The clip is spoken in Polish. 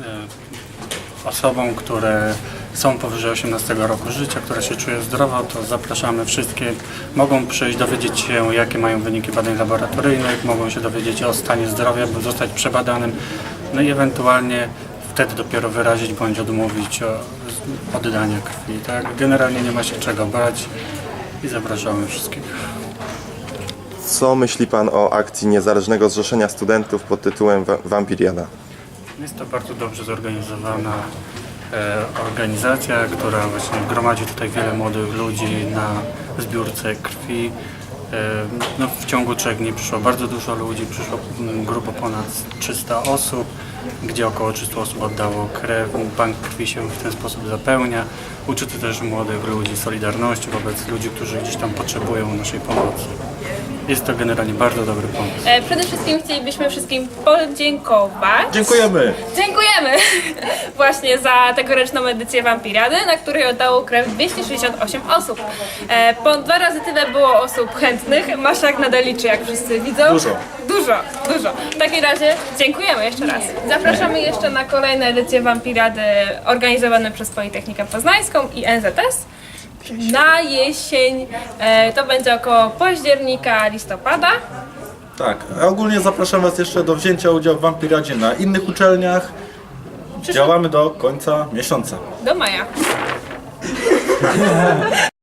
E, Osobom, które są powyżej 18 roku życia, które się czują zdrowo, to zapraszamy wszystkie. Mogą przyjść, dowiedzieć się, jakie mają wyniki badań laboratoryjnych, mogą się dowiedzieć o stanie zdrowia, by zostać przebadanym, no i ewentualnie wtedy dopiero wyrazić bądź odmówić o oddanie krwi. Tak? Generalnie nie ma się czego bać i zapraszamy wszystkich. Co myśli Pan o akcji Niezależnego Zrzeszenia Studentów pod tytułem Wa- Wampiriada? Jest to bardzo dobrze zorganizowana e, organizacja, która właśnie gromadzi tutaj wiele młodych ludzi na zbiórce krwi. E, no, w ciągu trzech dni przyszło bardzo dużo ludzi, przyszło grubo ponad 300 osób, gdzie około 300 osób oddało krew. Bank krwi się w ten sposób zapełnia. Uczy to też młodych ludzi solidarności wobec ludzi, którzy gdzieś tam potrzebują naszej pomocy. Jest to generalnie bardzo dobry pomysł. E, Przede wszystkim chcielibyśmy wszystkim podziękować. Dziękujemy! Dziękujemy właśnie za tegoroczną edycję Wampirady, na której oddało krew 268 osób. E, Po dwa razy tyle było osób chętnych. Maszak nadal liczy, jak wszyscy widzą. Dużo. Dużo, dużo. W takim razie dziękujemy jeszcze raz. Zapraszamy jeszcze na kolejne edycje Wampirady organizowane przez Politechnikę Poznańską i NZS. Na jesień e, to będzie około października, listopada. Tak, a ogólnie zapraszam Was jeszcze do wzięcia udziału w Wampiradzie na innych uczelniach. Działamy do końca miesiąca. Do maja.